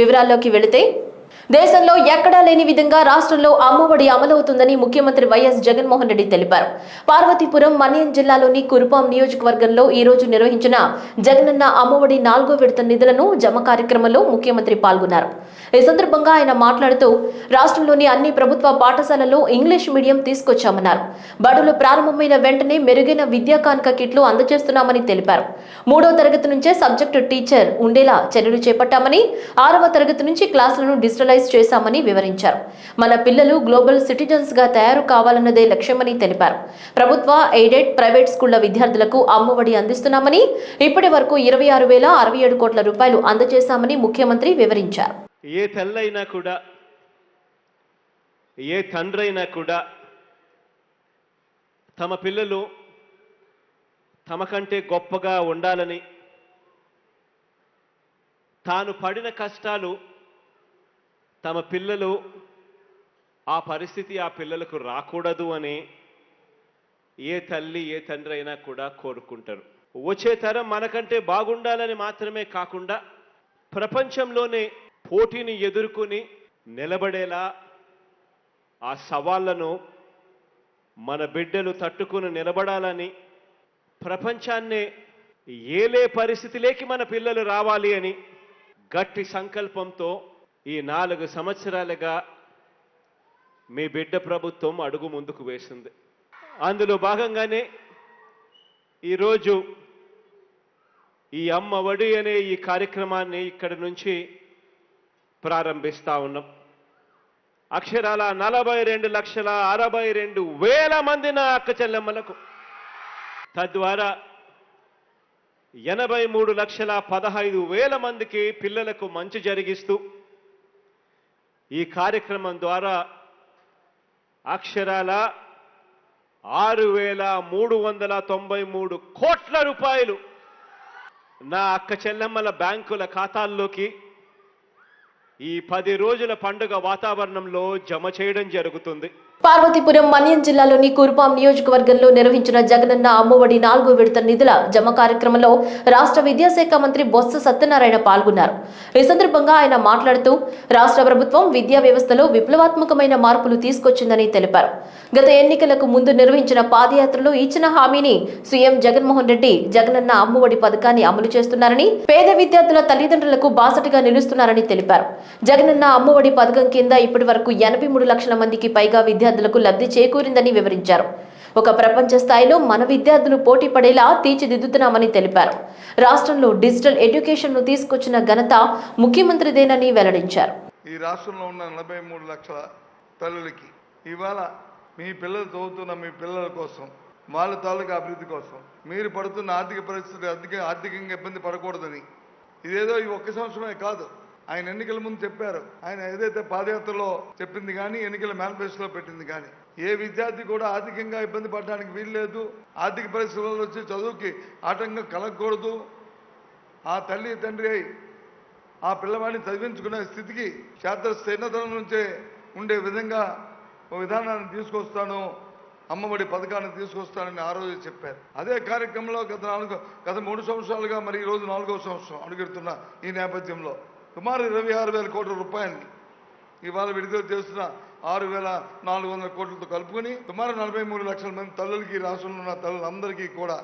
వివరాల్లోకి వెళితే దేశంలో ఎక్కడా లేని విధంగా రాష్ట్రంలో అమ్మఒడి అమలవుతుందని ముఖ్యమంత్రి వైఎస్ జగన్మోహన్ రెడ్డి తెలిపారు. పార్వతీపురం మన్యం జిల్లాలోని కురుపాం నియోజకవర్గంలో ఈ రోజు నిర్వహించిన జగనన్న అమ్మఒడి నాలుగో విడత నిధులను జమ కార్యక్రమంలో ముఖ్యమంత్రి పాల్గొన్నారు. ఈ సందర్భంగా ఆయన మాట్లాడుతూ రాష్ట్రంలోని అన్ని ప్రభుత్వ పాఠశాలలో ఇంగ్లీష్ మీడియం తీసుకొచ్చామన్నారు. బడులు ప్రారంభమైన వెంటనే మెరుగైన విద్యా కానుక కిట్లు అందజేస్తున్నామని తెలిపారు. మూడో తరగతి నుంచే సబ్జెక్టు టీచర్ ఉండేలా చర్యలు చేపట్టామని ఆరవ తరగతి నుంచి క్లాసులను డిజిటలైజ్ చేశామని వివరించారు. మన పిల్లలు గ్లోబల్ సిటిజన్స్గా తయారు కావాలన్నదే లక్ష్యమని తెలిపారు. ప్రభుత్వ ఎయిడెడ్ ప్రైవేట్ స్కూళ్ళ విద్యార్థులకు అమ్మఒడి అందిస్తున్నామని ఇప్పటి వరకు ఇరవై ఆరు వేల అరవై ఏడు కోట్ల రూపాయలు అందజేశామని ముఖ్యమంత్రి వివరించారు. ఏ తల్లైనా కూడా ఏ తండ్రైనా కూడా తమ పిల్లలు తమ కంటే గొప్పగా ఉండాలని తాను పడిన కష్టాలు తమ పిల్లలు ఆ పరిస్థితి ఆ పిల్లలకు రాకూడదు అని ఏ తల్లి ఏ తండ్రి అయినా కూడా కోరుకుంటారు. వచ్చే తరం మనకంటే బాగుండాలని మాత్రమే కాకుండా ప్రపంచంలోనే పోటీని ఎదుర్కొని నిలబడేలా ఆ సవాళ్ళను మన బిడ్డలు తట్టుకుని నిలబడాలని ప్రపంచాన్నే ఏలే పరిస్థితిలోకి మన పిల్లలు రావాలి అని గట్టి సంకల్పంతో ఈ నాలుగు సంవత్సరాలుగా మీ బిడ్డ ప్రభుత్వం అడుగు ముందుకు వేసింది. అందులో భాగంగానే ఈరోజు ఈ అమ్మ ఒడి అనే ఈ కార్యక్రమాన్ని ఇక్కడి నుంచి ప్రారంభిస్తా ఉన్నాం. అక్షరాల నలభై రెండు లక్షల అరవై రెండు వేల మంది నా అక్క చెల్లెమ్మలకు. తద్వారా ఎనభై మూడు లక్షల పదహైదు వేల మందికి పిల్లలకు మంచి జరిగిస్తూ ఈ కార్యక్రమం ద్వారా అక్షరాల ఆరు వేల మూడు వందల తొంభై మూడు కోట్ల రూపాయలు నా అక్క చెల్లెమ్మల బ్యాంకుల ఖాతాల్లోకి ఈ పది రోజుల పండుగ వాతావరణంలో జమ చేయడం జరుగుతుంది. పార్వతీపురం మన్యం జిల్లాలోని కురుపాం నియోజకవర్గంలో నిర్వహించిన జగనన్న అమ్మఒడి నాలుగో విడత నిధుల జమ కార్యక్రమంలో రాష్ట్ర విద్యాశాఖ మంత్రి బొత్స సత్యనారాయణ పాల్గొన్నారు. ఈ సందర్భంగా ఆయన మాట్లాడుతూ రాష్ట్ర ప్రభుత్వం విద్యా వ్యవస్థలో విప్లవాత్మకమైన మార్పులు తీసుకొచ్చిందని తెలిపారు. గత ఎన్నికలకు ముందు నిర్వహించిన పాదయాత్రలో ఇచ్చిన హామీని సీఎం జగన్మోహన్ రెడ్డి జగనన్న అమ్మఒడి పథకాన్ని అమలు చేస్తున్నారని పేద విద్యార్థుల తల్లిదండ్రులకు బాసటగా నిలుస్తున్నారని తెలిపారు. జగనన్న అమ్మఒడి పథకం కింద ఇప్పటి వరకు ఎనభై మూడు లక్షల మందికి పైగా విద్యార్థులు విద్యార్థులకు లబ్ధి చేకూరిందని వివరించారు. ఒక ప్రపంచ స్థాయిలో మన విద్యార్థులు పోటీ పడేలా తీర్చిదిద్దుతున్నామని తెలిపారు. రాష్ట్రంలో డిజిటల్ ఎడ్యుకేషన్ను తీసుకొచ్చిన ఘనత ముఖ్యమంత్రిదేనని వెల్లడించారు. ఈ రాష్ట్రంలో ఉన్న నలభై మూడు లక్షల తల్లులకి ఇవాళ మీ పిల్లలు చదువుతున్న మీ పిల్లల కోసం వాళ్ళ తాలూకా అభివృద్ధి కోసం మీరు పడుతున్న ఆర్థిక పరిస్థితి ఆర్థిక ఆర్థికంగా ఇబ్బంది పడకూడదని. ఇదేదో ఈ ఒక్క సంవత్సరమే కాదు. ఆయన ఎన్నికల ముందు చెప్పారు. ఆయన ఏదైతే పాదయాత్రలో చెప్పింది కానీ ఎన్నికల మేనిఫెస్టోలో పెట్టింది కానీ ఏ విద్యార్థి కూడా ఆర్థికంగా ఇబ్బంది పడడానికి వీల్లేదు. ఆర్థిక పరిస్థితుల్లో వచ్చి చదువుకి ఆటంకం కలగకూడదు. ఆ తల్లి తండ్రి ఆ పిల్లవాడిని చదివించుకునే స్థితికి క్షేత్ర స్థిరతనం నుంచే ఉండే విధంగా విధానాన్ని తీసుకొస్తాను. అమ్మఒడి పథకాన్ని తీసుకొస్తానని ఆ రోజు చెప్పారు. అదే కార్యక్రమంలో గత నాలుగు గత మూడు సంవత్సరాలుగా మరి ఈ రోజు నాలుగవ సంవత్సరం అడుగుతున్న ఈ నేపథ్యంలో. సుమారు ఇరవై ఆరు వేల కోట్ల రూపాయలు ఇవాళ విడుదల చేస్తున్న ఆరు వేల నాలుగు వందల కోట్లతో కలుపుకొని సుమారు నలభై మూడు లక్షల మంది తల్లులకి రాష్ట్రంలో ఉన్న తల్లులందరికీ కూడా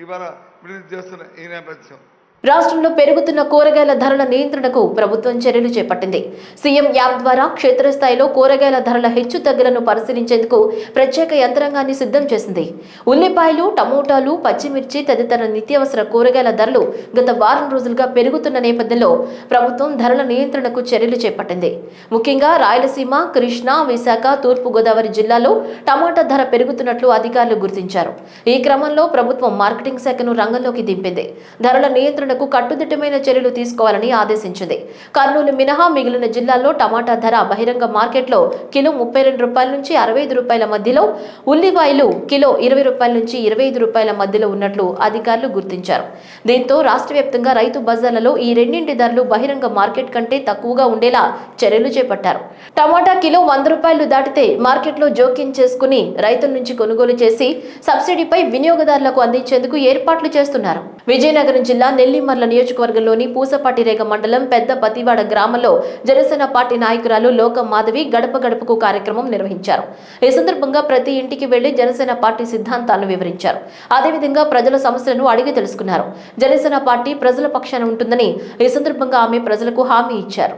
ఇవాళ విడుదల చేస్తున్న ఈ నేపథ్యం. రాష్ట్రంలో పెరుగుతున్న కూరగాయల ధరల నియంత్రణకు ప్రభుత్వం చర్యలు చేపట్టింది. సీఎం యాప్ ద్వారా క్షేత్రస్థాయిలో కూరగాయల ధరల హెచ్చు తగ్గులను పరిశీలించేందుకు ప్రత్యేక యంత్రాంగాన్ని సిద్ధం చేసింది. ఉల్లిపాయలు టమోటాలు పచ్చిమిర్చి తదితర నిత్యావసర కూరగాయల ధరలు గత వారం రోజులుగా పెరుగుతున్న నేపథ్యంలో ప్రభుత్వం ధరల నియంత్రణకు చర్యలు చేపట్టింది. ముఖ్యంగా రాయలసీమ కృష్ణా విశాఖ తూర్పుగోదావరి జిల్లాలో టమాటా ధర పెరుగుతున్నట్లు అధికారులు గుర్తించారు. ఈ క్రమంలో ప్రభుత్వం మార్కెటింగ్ శాఖను రంగంలోకి దింపింది. ధరల నియంత్రణ నియంత్రణకు కట్టుదిట్టమైన చర్యలు తీసుకోవాలని ఆదేశించింది. కర్నూలు మినహా మిగిలిన జిల్లాల్లో టమాటా ధర బహిరంగ మార్కెట్లో కిలో ముప్పై రెండు రూపాయల నుంచి అరవై ఐదు రూపాయల మధ్యలో ఉల్లిపాయలు కిలో ఇరవై రూపాయల నుంచి ఇరవై ఐదు రూపాయల మధ్యలో ఉన్నట్లు అధికారులు గుర్తించారు. దీంతో రాష్ట్ర వ్యాప్తంగా రైతు బజార్లలో ఈ రెండింటి ధరలు బహిరంగ మార్కెట్ కంటే తక్కువగా ఉండేలా చర్యలు చేపట్టారు. టమాటా కిలో వంద రూపాయలు దాటితే మార్కెట్లో జోక్యం చేసుకుని రైతుల నుంచి కొనుగోలు చేసి సబ్సిడీపై వినియోగదారులకు అందించేందుకు ఏర్పాట్లు చేస్తున్నారు. విజయనగరం జిల్లా నెల్లి నెల్లిమర్ల నియోజకవర్గంలోని పూసపాటిరేగ మండలం పెద్ద పతివాడ గ్రామంలో జనసేన పార్టీ నాయకురాలు లోకం మాధవి గడప గడపకు కార్యక్రమం నిర్వహించారు. ఈ సందర్భంగా ప్రతి ఇంటికి వెళ్ళి జనసేన పార్టీ సిద్ధాంతాలను వివరించారు. అదేవిధంగా ప్రజల సమస్యలను అడిగి తెలుసుకున్నారు. జనసేన పార్టీ ప్రజల పక్షాన ఉంటుందని ఈ సందర్భంగా ఆమె ప్రజలకు హామీ ఇచ్చారు.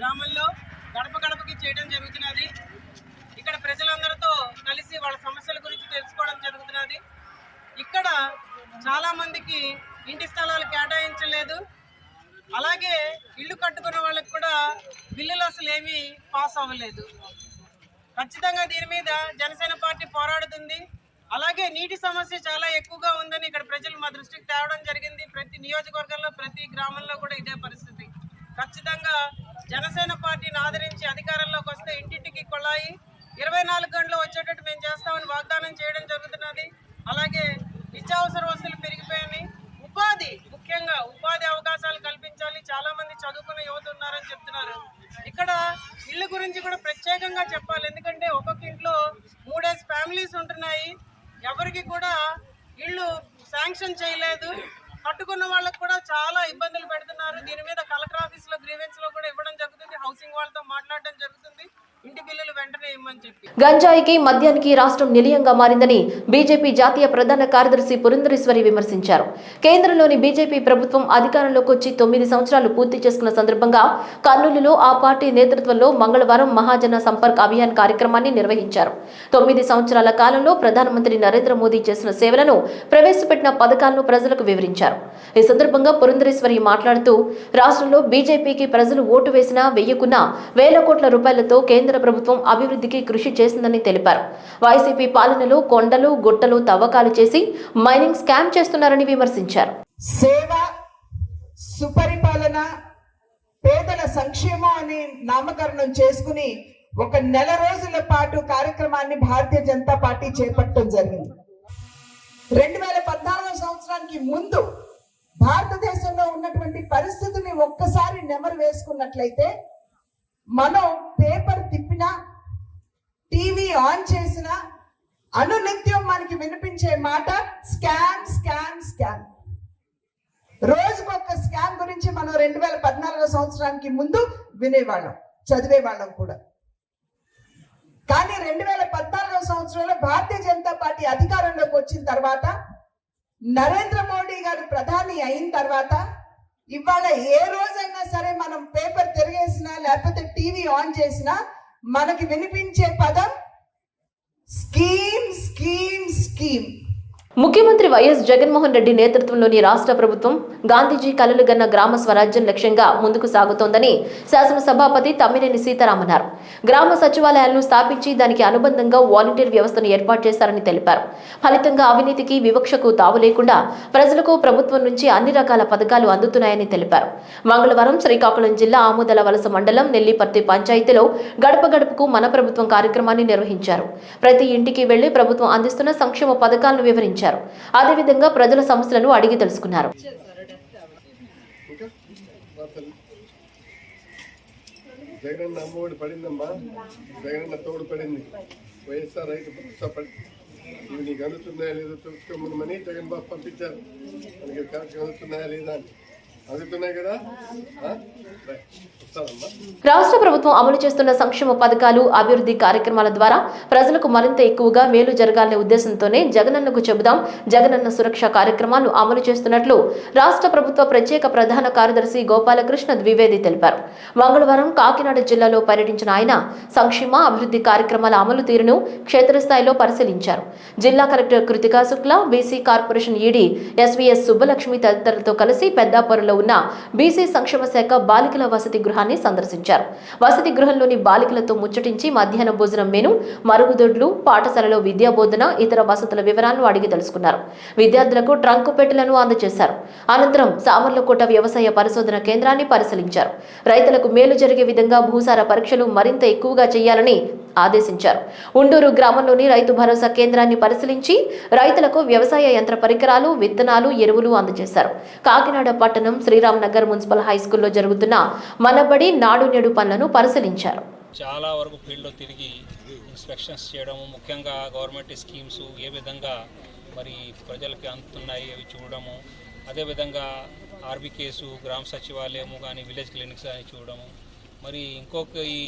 గ్రామంలో గడప గడపకి చేయడం జరుగుతున్నది. ఇక్కడ ప్రజలందరితో కలిసి వాళ్ళ సమస్యల గురించి తెలుసుకోవడం జరుగుతున్నది. ఇక్కడ చాలా మందికి ఇంటి స్థలాలు కేటాయించలేదు. అలాగే ఇల్లు కట్టుకున్న వాళ్ళకి కూడా బిల్లులు అసలు ఏమీ పాస్ అవ్వలేదు. ఖచ్చితంగా దీని మీద జనసేన పార్టీ పోరాడుతుంది. అలాగే నీటి సమస్య చాలా ఎక్కువగా ఉందని ఇక్కడ ప్రజలు మా దృష్టికి తేవడం జరిగింది. ప్రతి నియోజకవర్గంలో ప్రతి గ్రామంలో కూడా ఇదే పరిస్థితి. ఖచ్చితంగా జనసేన పార్టీని ఆదరించి అధికారంలోకి వస్తే ఇంటింటికి కొళాయి. ఇరవై నాలుగు గంటలు వచ్చేటట్టు మేము చేస్తామని వాగ్దానం చేయడం జరుగుతున్నది. అలాగే నిత్యావసర వస్తువులు పెరిగిపోయాయి. ఉపాధి ముఖ్యంగా ఉపాధి అవకాశాలు కల్పించాలి. చాలా మంది చదువుకున్న యువత ఉన్నారని చెప్తున్నారు. ఇక్కడ ఇల్లు గురించి కూడా ప్రత్యేకంగా చెప్పాలి. ఎందుకంటే ఒక్కొక్క ఇంట్లో మూడేసి ఫ్యామిలీస్ ఉంటున్నాయి. ఎవరికి కూడా ఇల్లు శాంక్షన్ చేయలేదు. కట్టుకున్న వాళ్ళకు కూడా చాలా ఇబ్బందులు పెడుతున్నారు. దీని మీద కలెక్టర్ ఆఫీస్లో గ్రీవెన్స్లో కూడా ఇవ్వడం జరుగుతుంది. హౌసింగ్ వాళ్ళతో మాట్లాడడం జరుగుతుంది. గంజాయికి మద్యానికి రాష్ట్రం నిలయంగా మారిందని బీజేపీ జాతీయ ప్రధాన కార్యదర్శి పురంధరేశ్వరి విమర్శించారు. కేంద్రంలోని బీజేపీ ప్రభుత్వం అధికారంలోకి వచ్చి తొమ్మిది సంవత్సరాలు పూర్తి చేసుకున్న సందర్భంగా కర్నూలులో ఆ పార్టీ నేతృత్వంలో మంగళవారం మహాజన సంపర్క్ అభియాన్ కార్యక్రమాన్ని నిర్వహించారు. తొమ్మిది సంవత్సరాల కాలంలో ప్రధానమంత్రి నరేంద్ర మోదీ చేసిన సేవలను ప్రవేశపెట్టిన పథకాలను ప్రజలకు వివరించారు. ఈ సందర్భంగా పురంధరేశ్వరి మాట్లాడుతూ రాష్ట్రంలో బీజేపీకి ప్రజలు ఓటు వేసినా వెయ్యకున్నా వేల కోట్ల రూపాయలతో కేంద్ర ప్రభుత్వం అభివృద్ధికి కృషి చేసిందని తెలిపారు. వైసీపీ పాలనలో కొండలు గుట్టలు తవ్వకాలు చేసి మైనింగ్ స్కామ్ చేస్తున్నారని విమర్శించారు. సేవ సుపరిపాలన పేదల సంక్షేమం అని నామకరణం చేసుకుని ఒక నెల రోజుల పాటు కార్యక్రమాన్ని భారతీయ జనతా పార్టీ చేపట్టడం జరిగింది. రెండు వేల పద్నాలుగో సంవత్సరానికి ముందు భారతదేశంలో ఉన్నటువంటి పరిస్థితిని ఒక్కసారి నెమరు వేసుకున్నట్లయితే మనం పేపర్ తిప్పినా టీవీ ఆన్ చేసినా అనునిత్యం మనకి వినిపించే మాట స్కామ్ స్కామ్ స్కామ్ రోజుకొక స్కామ్ గురించి మనం రెండు వేల పద్నాలుగో సంవత్సరానికి ముందు వినేవాళ్ళం చదివేవాళ్ళం కూడా. కానీ రెండు వేల పద్నాలుగో సంవత్సరంలో భారతీయ జనతా పార్టీ అధికారంలోకి వచ్చిన తర్వాత నరేంద్ర మోడీ గారు ప్రధాని అయిన తర్వాత ఇవాళ ఏ రోజైనా సరే మనం పేపర్ తిరిగేసినా లేకపోతే టీవీ ఆన్ చేసినా మనకి వినిపించే పదం స్కీమ్ స్కీమ్ స్కీమ్. ముఖ్యమంత్రి వైఎస్ జగన్మోహన్ రెడ్డి నేతృత్వంలోని రాష్ట్ర ప్రభుత్వం గాంధీజీ కలలు గన్న గ్రామ స్వరాజ్యం లక్ష్యంగా ముందుకు సాగుతోందని శాసనసభాపతి తమ్మినేని సీతారాం అన్నారు గ్రామ సచివాలయాలను స్థాపించి దానికి అనుబంధంగా వాలంటీర్ వ్యవస్థను ఏర్పాటు చేశారని తెలిపారు. ఫలితంగా అవినీతికి వివక్షకు తావు లేకుండా ప్రజలకు ప్రభుత్వం నుంచి అన్ని రకాల పథకాలు అందుతున్నాయని తెలిపారు. మంగళవారం శ్రీకాకుళం జిల్లా ఆముదల వలస మండలం నెల్లిపర్తి పంచాయతీలో గడప గడపకు మన ప్రభుత్వం కార్యక్రమాన్ని నిర్వహించారు. ప్రతి ఇంటికి వెళ్ళి ప్రభుత్వం అందిస్తున్న సంక్షేమ పథకాలను వివరించారు. అదేవిధంగా ప్రజల సమస్యలను అడిగి తెలుసుకున్నారు. జగనన్న అమ్మఒడి పడిందమ్మా. జగనన్న తోడు పడింది. వైఎస్ఆర్ రైతు భరోసా పడింది ఇవి నీకు అందుతున్నాయా లేదో తెలుసుకోమని జగన్ బాబు పంపించారు. మనకి కరెక్ట్గా అందుతున్నాయా లేదా అని. రాష్ట్ర ప్రభుత్వం అమలు చేస్తున్న సంక్షేమ పథకాలు అభివృద్ధి కార్యక్రమాల ద్వారా ప్రజలకు మరింత ఎక్కువగా మేలు జరగాలనే ఉద్దేశంతోనే జగనన్నకు చెబుదాం. జగనన్న సురక్ష కార్యక్రమాలు అమలు చేస్తున్నట్లు రాష్ట్ర ప్రభుత్వ ప్రత్యేక ప్రధాన కార్యదర్శి గోపాలకృష్ణ ద్వివేది తెలిపారు. మంగళవారం కాకినాడ జిల్లాలో పర్యటించిన ఆయన సంక్షేమ అభివృద్ధి కార్యక్రమాల అమలు తీరును క్షేత్రస్థాయిలో పరిశీలించారు. జిల్లా collector Kritika Shukla BC corporation ED SVS Subbalakshmi తదితరులతో కలిసి పెద్దాపురంలో ఉన్న బీసీ సంక్షేమ శాఖ బాలికల వసతి గృహాన్ని సందర్శించారు. వసతి గృహంలోని బాలికలతో ముచ్చటించి మధ్యాహ్న భోజనం మెను మరుగుదొడ్లు పాఠశాలలో విద్యా బోధన ఇతర వసతుల వివరాలను అడిగి తెలుసుకున్నారు. విద్యార్థులకు ట్రంకు పెట్టెలను అందజేశారు. అనంతరం సామర్లకోట వ్యవసాయ పరిశోధన కేంద్రాన్ని పరిశీలించారు. రైతులకు మేలు జరిగే విధంగా భూసార పరీక్షలు మరింత ఎక్కువగా చేయాలని ఆదేశించారు. ఉండూరు గ్రామంలోని రైతు భరోసా కేంద్రాన్ని పరిశీలించి రైతులకు వ్యవసాయ యంత్ర పరికరాలు విత్తనాలు ఎరువులు అందజేశారు. కాకినాడ పట్టణం శ్రీరామ్ నగర్ మున్సిపల్ హై స్కూల్లో జరుగుతున్న మనబడి నాడు నేడు పనులను పరిశీలించారు. చాలా వరకు ఫీల్డ్లో తిరిగి ఇన్స్పెక్షన్స్ చేయడము ముఖ్యంగా గవర్నమెంట్ స్కీమ్స్ ఏ విధంగా మరి ప్రజలకి అందుతున్నాయి అవి చూడడము అదేవిధంగా ఆర్బీకేసు గ్రామ సచివాలయము కానీ విలేజ్ క్లినిక్స్ అని చూడడము మరి ఇంకొక ఈ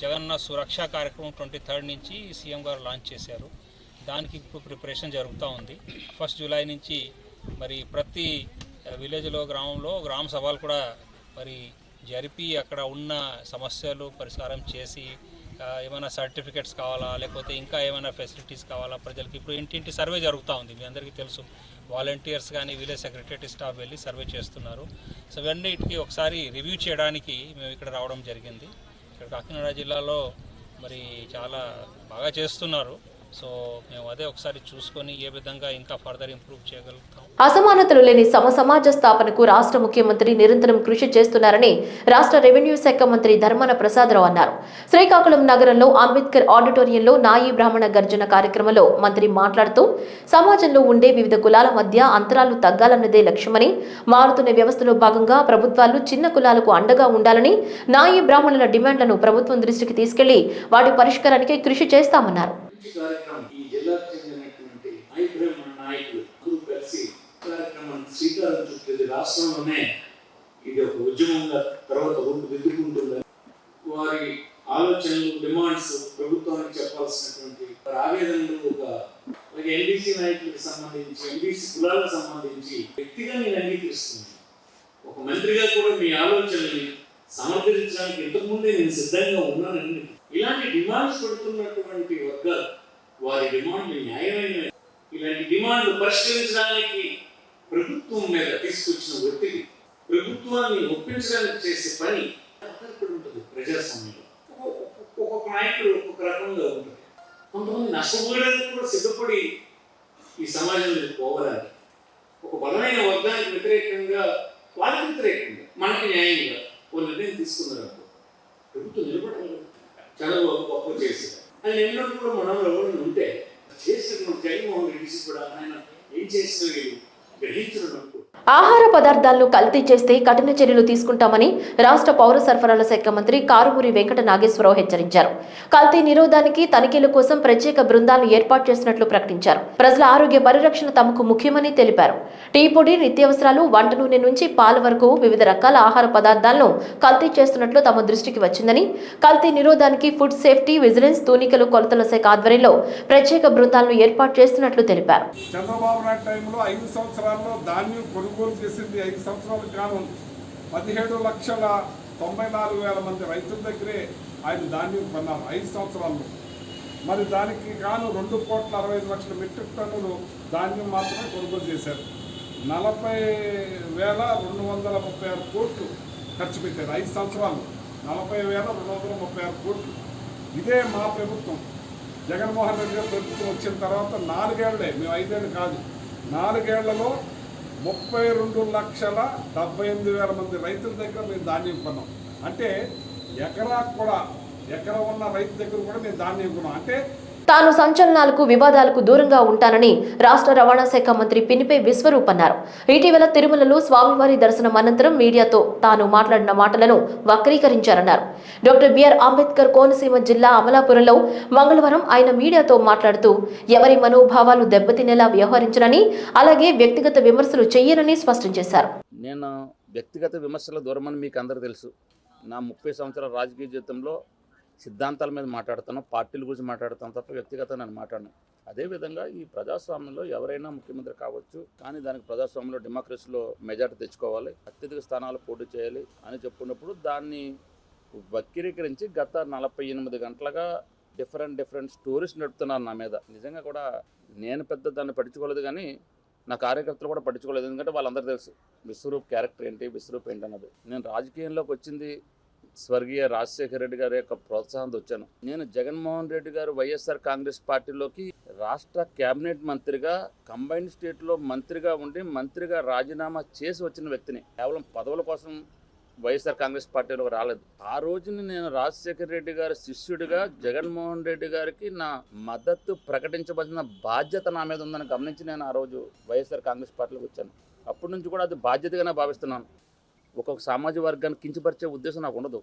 జగన్న సురక్ష కార్యక్రమం ట్వంటీ థర్డ్ నుంచి సీఎం గారు లాంచ్ చేశారు. దానికి ఇప్పుడు ప్రిపరేషన్ జరుగుతూ ఉంది. ఫస్ట్ జూలై నుంచి మరి ప్రతి విలేజ్లో గ్రామంలో గ్రామ సభలు కూడా మరి జరిపి అక్కడ ఉన్న సమస్యలు పరిష్కారం చేసి ఏమైనా సర్టిఫికెట్స్ కావాలా లేకపోతే ఇంకా ఏమైనా ఫెసిలిటీస్ కావాలా ప్రజలకి? ఇప్పుడు ఇంటింటి సర్వే జరుగుతూ ఉంది మీ అందరికీ తెలుసు. వాలంటీర్స్ కానీ విలేజ్ సెక్రటరీ స్టాఫ్ వెళ్ళి సర్వే చేస్తున్నారు. సో ఇవన్నిటికి ఒకసారి రివ్యూ చేయడానికి మేము ఇక్కడ రావడం జరిగింది. ఇక్కడ కాకినాడ జిల్లాలో మరి చాలా బాగా చేస్తున్నారు. సో మేము అదే ఒకసారి చూసుకొని ఏ విధంగా ఇంకా ఫర్దర్ ఇంప్రూవ్ చేయగలుగుతాం. అసమానతలు లేని సమ సమాజ స్థాపనకు రాష్ట్ర ముఖ్యమంత్రి నిరంతరం కృషి చేస్తున్నారని రాష్ట్ర రెవెన్యూ శాఖ మంత్రి ధర్మాన ప్రసాదరావు అన్నారు. శ్రీకాకుళం నగరంలో అంబేద్కర్ ఆడిటోరియంలో నాయి బ్రాహ్మణ గర్జన కార్యక్రమంలో మంత్రి మాట్లాడుతూ సమాజంలో ఉండే వివిధ కులాల మధ్య అంతరాలు తగ్గాలన్నదే లక్ష్యమని మారుతున్న వ్యవస్థలో భాగంగా ప్రభుత్వాలు చిన్న కులాలకు అండగా ఉండాలని నాయి బ్రాహ్మణుల డిమాండ్లను ప్రభుత్వం దృష్టికి తీసుకెళ్ళి వాటి పరిష్కారానికి కృషి చేస్తామన్నారు. మంచి కార్యక్రమం ఈ జిల్లాకు చెందినటువంటి నాయకులు నాయకులు అందరూ కలిసి కార్యక్రమం శ్రీకారం చుట్టేది రాష్ట్రంలోనే ఇది ఒక ఉద్యమంగా తర్వాత రూపుదిద్దుకుంటుందని వారి ఆలోచనలు డిమాండ్స్ ప్రభుత్వానికి చెప్పాల్సినటువంటి ఆవేదనలు ఒక అలాగే ఎన్డీసీ నాయకులకు సంబంధించి ఎన్డీసీ కులాలకు సంబంధించి వ్యక్తిగా నేను అంగీకరిస్తున్నాను. ఒక మంత్రిగా కూడా మీ ఆలోచనల్ని సమర్థించడానికి ఇంతకుముందే నేను సిద్ధంగా ఉన్నానని ఇలాంటి డిమాండ్స్ పెడుతున్నటువంటి వర్గాలు వారి డిమాండ్లు న్యాయమైన ఇలాంటి డిమాండ్లు పరిష్కరించడానికి ప్రభుత్వం మీద తీసుకొచ్చిన ఒత్తిడి ప్రభుత్వాన్ని ఒప్పించడానికి చేసే పని ఉంటుంది ప్రజాస్వామ్యంలో. ఒక్కొక్క- నాయకుడు ఒక్కొక్క రకంగా ఉంటుంది. కొంతమంది నష్టపోయడానికి కూడా సిద్ధపడి ఈ సమాజంలో పోవడానికి ఒక బలమైన వర్గానికి వ్యతిరేకంగా వాళ్ళకి వ్యతిరేకంగా మనకి న్యాయంగా ఓ నిర్ణయం తీసుకున్నారు ప్రభుత్వం నిలబడాలి. చాలా గొప్ప గొప్ప చేశారు. ఆయన ఎన్నో కూడా మనం ఎవరు ఉంటే చేసిన జగన్మోహన్ రెడ్డి కూడా ఆయన ఏం చేసిన గ్రహించడం ఆహార పదార్థాలను కల్తీ చేస్తే కఠిన చర్యలు తీసుకుంటామని రాష్ట్ర పౌర సరఫరాల శాఖ మంత్రి కారుమూరి వెంకట నాగేశ్వరరావు హెచ్చరించారు. కల్తీ నిరోధానికి తనిఖీల కోసం ప్రత్యేక బృందాలను ఏర్పాటు చేసినట్లు ప్రకటించారు. ప్రజల ఆరోగ్య పరిరక్షణ తమకు ముఖ్యమని తెలిపారు. టీ పొడి నిత్యావసరాలు వంట నూనె నుంచి పాల వరకు వివిధ రకాల ఆహార పదార్థాలను కల్తీ చేస్తున్నట్లు తమ దృష్టికి వచ్చిందని కల్తీ నిరోధానికి ఫుడ్ సేఫ్టీ విజిలెన్స్ తూనికలు కొలతల శాఖ ఆధ్వర్యంలో ప్రత్యేక బృందాలను ఏర్పాటు చేస్తున్నట్లు తెలిపారు. చంద్రబాబు నాయుడు టైంలో ఐదు సంవత్సరాల్లో ధాన్యం కొనుగోలు చేసింది ఐదు సంవత్సరాల గాను పదిహేడు లక్షల తొంభై నాలుగు వేల మంది రైతుల దగ్గరే ఆయన ధాన్యం కొన్నారు ఐదు సంవత్సరాల్లో. మరి దానికి గాను రెండు కోట్ల అరవై ఐదు లక్షల మెట్రిక్ టన్నులు ధాన్యం మాత్రమే కొనుగోలు చేశారు. నలభై వేల రెండు వందల ముప్పై ఆరు కోట్లు ఖర్చు పెట్టారు ఐదు సంవత్సరాలు. నలభై వేల రెండు వందల ముప్పై ఆరు కోట్లు. ఇదే మా ప్రభుత్వం. జగన్మోహన్ రెడ్డి గారి ప్రభుత్వం వచ్చిన తర్వాత నాలుగేళ్ళే మేము ఐదేళ్ళు కాదు. నాలుగేళ్ళలో ముప్పై రెండు లక్షల డెబ్బై ఎనిమిది వేల మంది రైతుల దగ్గర మేము ధాన్యం కొన్నాం. అంటే ఎకరా కూడా ఎకరా ఉన్న రైతు దగ్గర కూడా మేము ధాన్యం కొన్నాం. అంటే తాను సంచలనాలకు వివాదాలకు దూరంగా ఉంటానని రాష్ట్ర రవాణా శాఖ మంత్రి పినిపే విశ్వరూప్ అన్నారు. ఇటీవల తిరుమలలో స్వామివారి దర్శనం అనంతరం మీడియాతో తాను మాట్లాడిన మాటలను వక్రీకరించారన్నారు. డాక్టర్ బిఆర్ అంబేద్కర్ కోనసీమ జిల్లా అమలాపురంలో మంగళవారం ఆయన మీడియాతో మాట్లాడుతూ ఎవరి మనోభావాలు దెబ్బతినేలా వ్యవహరించనని అలాగే వ్యక్తిగత విమర్శలు చేయనని స్పష్టం చేశారు. నేను వ్యక్తిగత విమర్శల దూరమని మీకు అందరూ తెలుసు. నా ముప్పై సంవత్సరాల రాజకీయ జీవితంలో సిద్ధాంతాల మీద మాట్లాడుతాను పార్టీల గురించి మాట్లాడతాను తప్ప వ్యక్తిగత నేను మాట్లాడను. అదేవిధంగా ఈ ప్రజాస్వామ్యంలో ఎవరైనా ముఖ్యమంత్రి కావచ్చు కానీ దానికి ప్రజాస్వామ్యంలో డెమోక్రసీలో మెజార్టీ తెచ్చుకోవాలి అత్యధిక స్థానాలు పోటీ చేయాలి అని చెప్పుకున్నప్పుడు దాన్ని వక్రీకరించి గత నలభై ఎనిమిది గంటలుగా డిఫరెంట్ డిఫరెంట్ స్టోరీస్ నడుపుతున్నారు నా మీద. నిజంగా కూడా నేను పెద్ద దాన్ని పట్టించుకోలేదు కానీ నా కార్యకర్తలు కూడా పట్టించుకోలేదు. ఎందుకంటే వాళ్ళందరూ తెలుసు విశ్వరూప్ క్యారెక్టర్ ఏంటి విశ్వరూప్ ఏంటి అన్నది నేను రాజకీయంలోకి వచ్చింది స్వర్గీయ రాజశేఖర రెడ్డి గారి యొక్క ప్రోత్సాహంతో వచ్చాను. నేను జగన్మోహన్ రెడ్డి గారు వైఎస్ఆర్ కాంగ్రెస్ పార్టీలోకి రాష్ట్ర కేబినెట్ మంత్రిగా కంబైన్డ్ స్టేట్లో మంత్రిగా ఉండి మంత్రిగా రాజీనామా చేసి వచ్చిన వ్యక్తిని. కేవలం పదవుల కోసం వైఎస్ఆర్ కాంగ్రెస్ పార్టీలో రాలేదు. ఆ రోజున నేను రాజశేఖర రెడ్డి గారి శిష్యుడిగా జగన్మోహన్ రెడ్డి గారికి నా మద్దతు ప్రకటించబడిన బాధ్యత నా మీద ఉందని గమనించి నేను ఆ రోజు వైఎస్ఆర్ కాంగ్రెస్ పార్టీలోకి వచ్చాను. అప్పటి నుంచి కూడా అది బాధ్యతగానే భావిస్తున్నాను. ఒక్కొక్క సామాజిక వర్గాన్ని కించపరిచే ఉద్దేశం నాకు ఉండదు.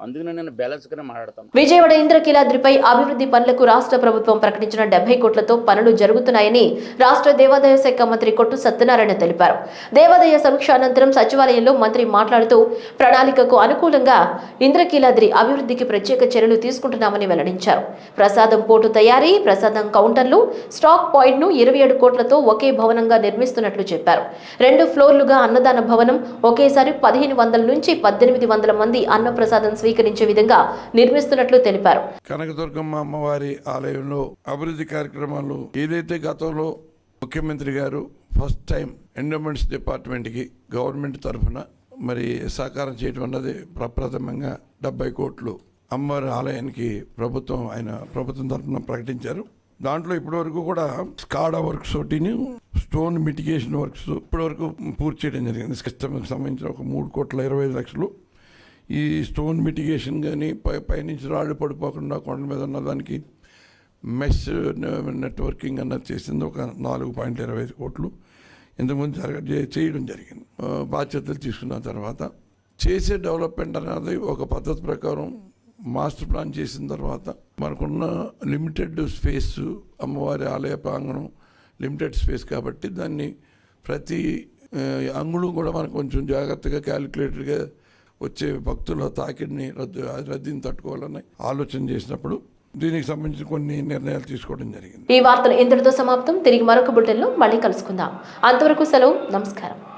అందుకనే నేను బ్యాలెన్స్గానే మాట్లాడతాను. విజయవాడ ఇంద్రకీలాద్రిపై అభివృద్ధి పనులకు రాష్ట్ర ప్రభుత్వం ప్రకటించిన డెబ్బై కోట్లతో పనులు జరుగుతున్నాయని రాష్ట్ర దేవాదాయ శాఖ మంత్రి కొట్టు సత్యనారాయణ తెలిపారు. దేవాదాయ సమీక్ష అనంతరం సచివాలయంలో మంత్రి మాట్లాడుతూ ప్రణాళికకు అనుకూలంగా ఇంద్రకీలాద్రి అభివృద్ధికి ప్రత్యేక చర్యలు తీసుకుంటున్నామని వెల్లడించారు. ప్రసాదం పోటు తయారీ ప్రసాదం కౌంటర్లు స్టాక్ పాయింట్ను ఇరవై ఏడు కోట్లతో ఒకే భవనంగా నిర్మిస్తున్నట్లు చెప్పారు. రెండు ఫ్లోర్లుగా అన్నదాన భవనం ఒకేసారి పదిహేను వందల నుంచి పద్దెనిమిది వందల మంది అన్నప్రసాదం స్వీకరించే విధంగా నిర్మిస్తున్నట్లు తెలిపారు. కనకదుర్గమ్మ అమ్మవారి ఆలయంలో అభివృద్ధి కార్యక్రమాలు ఏదైతే గతంలో ముఖ్యమంత్రి గారు ఫస్ట్ టైం ఎండోమెంట్స్ డిపార్ట్మెంట్కి గవర్నమెంట్ తరఫున మరి సహకారం చేయడం అన్నది ప్రప్రథమంగా డెబ్బై కోట్లు అమ్మవారి ఆలయానికి ప్రభుత్వం ఆయన ప్రభుత్వం తరఫున ప్రకటించారు. దాంట్లో ఇప్పటివరకు కూడా స్కాడా వర్క్స్ ఒకటిని స్టోన్ మిటిగేషన్ వర్క్స్ ఇప్పటివరకు పూర్తి చేయడం జరిగింది. సిస్టమ్కి సంబంధించిన ఒక మూడు కోట్ల ఇరవై ఐదు లక్షలు ఈ స్టోన్ మిటిగేషన్ కానీ పై పైనుంచి రాళ్ళు పడిపోకుండా కొండ మీద ఉన్న దానికి మెస్ నెట్వర్కింగ్ uh, అన్నది చేసింది. ఒక నాలుగు పాయింట్ ఇరవై ఐదు కోట్లు ఇంతకుముందు జరగ చేయడం జరిగింది. బాధ్యతలు తీసుకున్న తర్వాత చేసే డెవలప్మెంట్ అనేది ఒక పద్ధతి ప్రకారం మాస్టర్ ప్లాన్ చేసిన తర్వాత మనకున్న లిమిటెడ్ స్పేస్ అమ్మవారి ఆలయ ప్రాంగణం లిమిటెడ్ స్పేస్ కాబట్టి దాన్ని ప్రతి uh, అంగుళం కూడా మనకు కొంచెం జాగ్రత్తగా క్యాలిక్యులేటెడ్గా వచ్చే భక్తుల తాకిడిని రద్దు రద్దీని తట్టుకోవాలని ఆలోచన చేసినప్పుడు దీనికి సంబంధించి కొన్ని నిర్ణయాలు తీసుకోవడం జరిగింది. ఈ వార్తలు ఇంతటితో సమాప్తం. తిరిగి మరొక బులెటిన్లో మళ్ళీ కలుసుకుందాం. అంతవరకు సెలవు. నమస్కారం.